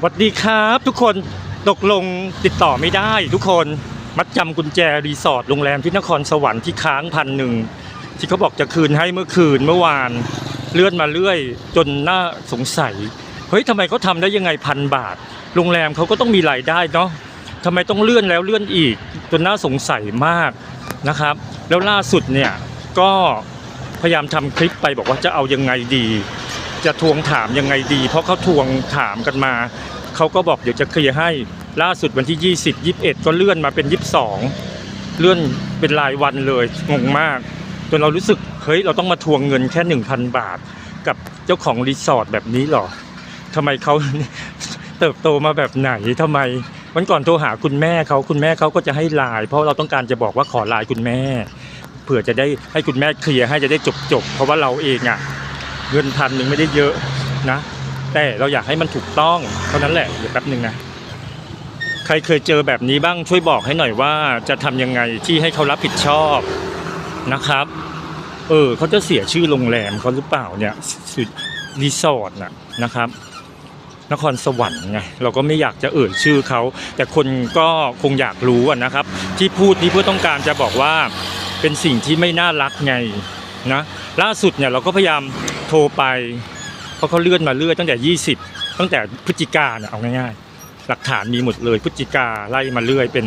สวัสดีครับทุกคนตกลงติดต่อไม่ได้ ทุกคนมัดจำกุญแจรีสอร์ทโรงแรมที่นครสวรรค์ที่ค้างพันหนึ่งที่เขาบอกจะคืนให้เมื่อคืนเมื่อวานเลื่อนมาเรื่อย จนน่าสงสัยเฮ้ยทำไมเขาทำได้ยังไงพันบาท โรงแรมเขาก็ต้องมีรายได้เนาะทำไมต้องเลื่อนแล้วเลื่อนอีก จนน่าสงสัยมากนะครับ แล้วล่าสุดเนี่ยก็พยายามทำคลิปไปบอกว่าจะเอายังไงดี จะทวงถามยังไงดี เพราะเขาทวงถามกันมาเขาก็บอกเดี๋ยวจะเคลียร์ให้ล่าสุดวันที่ 20 21 ก็เลื่อนมาเป็น 22 เลื่อนเป็นรายวันเลยงงมากจนเรารู้สึกเฮ้ยเราต้องมาทวงเงินแค่ 1,000 บาท กับเจ้าของรีสอร์ทแบบนี้หรอทำไมเขาเติบโตมาแบบไหนทำไมวันก่อนโทรหาคุณแม่เขาคุณแม่เขาก็จะให้ไลน์เพราะเราต้องการจะบอกว่าขอไลน์คุณแม่ เผื่อจะได้ให้คุณแม่เคลียร์ให้จะได้จบจบเพราะว่าเราเองอะ เงินพันหนึ่งไม่ได้เยอะนะ แต่เราอยากให้มันถูกต้องเท่านั้นแหละเดี๋ยวแป๊บหนึ่งนะใครเคยเจอแบบนี้บ้างช่วยบอกให้หน่อยว่าจะทำยังไงที่ให้เขารับผิดชอบนะครับ เออเขาจะเสียชื่อโรงแรมเขาหรือเปล่าเนี่ยสุดรีสอร์ทน่ะนะครับนครสวรรค์ไงเราก็ไม่อยากจะเอ่ยชื่อเขา แต่คนก็คงอยากรู้นะครับ ที่พูดนี้เพื่อต้องการจะบอกว่าเป็นสิ่งที่ไม่น่ารักไงนะล่าสุดเนี่ยเราก็พยายาม โทรไป เพราะเขาเลื่อนมาเรื่อยตั้งแต่ 20 ตั้งแต่พฤศจิกาเนี่ยเอาง่ายๆ หลักฐานมีหมดเลยพฤศจิกาไล่มาเรื่อยเป็น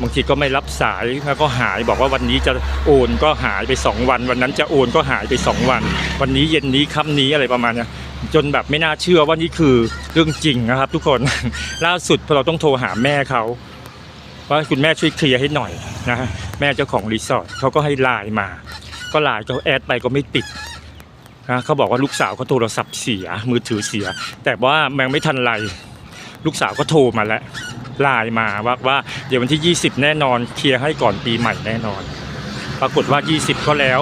บางทีก็ไม่รับสายแล้วก็หายบอกว่าวันนี้จะโอนก็หายไป 2 วัน วันนั้นจะโอนก็หายไป 2 วัน วันนี้เย็นนี้ค่ำนี้อะไรประมาณเนี้ยจนแบบไม่น่าเชื่อว่านี่คือเรื่องจริงนะครับ ทุกคน ล่าสุดพอเราต้องโทรหาแม่เขาว่าคุณแม่ช่วยเคลียร์ให้หน่อยนะฮะแม่เจ้าของรีสอร์ทเขาก็ให้ไลน์มา ก็ไลน์เขาแอดไปก็ไม่ติด นะเขาบอกว่าลูกสาวเขาโทรศัพท์เสียมือถือเสีย แต่ว่าแมันไม่ทันไรลูกสาวก็โทรมาแล้วไลน์มาว่าว่าเดี๋ยววันที่ 20 แน่นอนเคลียร์ให้ก่อนปีใหม่แน่นอน ปรากฏว่า 20 ก็แล้ว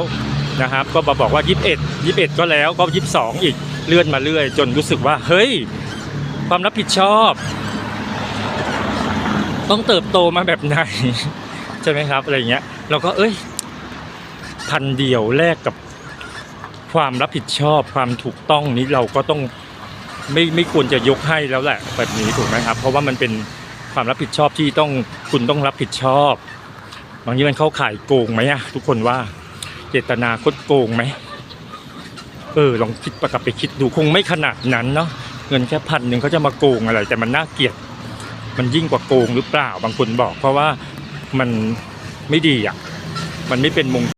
นะครับ ก็มาบอกว่า 21 21 ก็แล้วก็ 22 อีกเลื่อนมาเรื่อย จนรู้สึกว่า เฮ้ย ความรับผิดชอบ ต้องเติบโตมาแบบไหน ใช่ไหมครับ อะไรเงี้ยเราก็เอ้ย พันเดียวแลกกับ ความรับผิดชอบความถูกต้องนี้เราก็ต้องไม่ไม่ควรจะยกให้แล้วแหละแบบนี้ถูกไหมครับ เพราะว่ามันเป็นความรับผิดชอบที่ต้องคุณต้องรับผิดชอบบางทีมันเข้าข่ายโกงไหมอะทุกคนว่าเจตนาคดโกงไหมเออลองคิดประกับไปคิดดูคงไม่ขนาดนั้นเนาะเงินแค่พันหนึ่งเขาจะมาโกงอะไร แต่มันน่าเกลียด มันยิ่งกว่าโกงหรือเปล่าบางคนบอก เพราะว่ามันไม่ดีอะมันไม่เป็นมง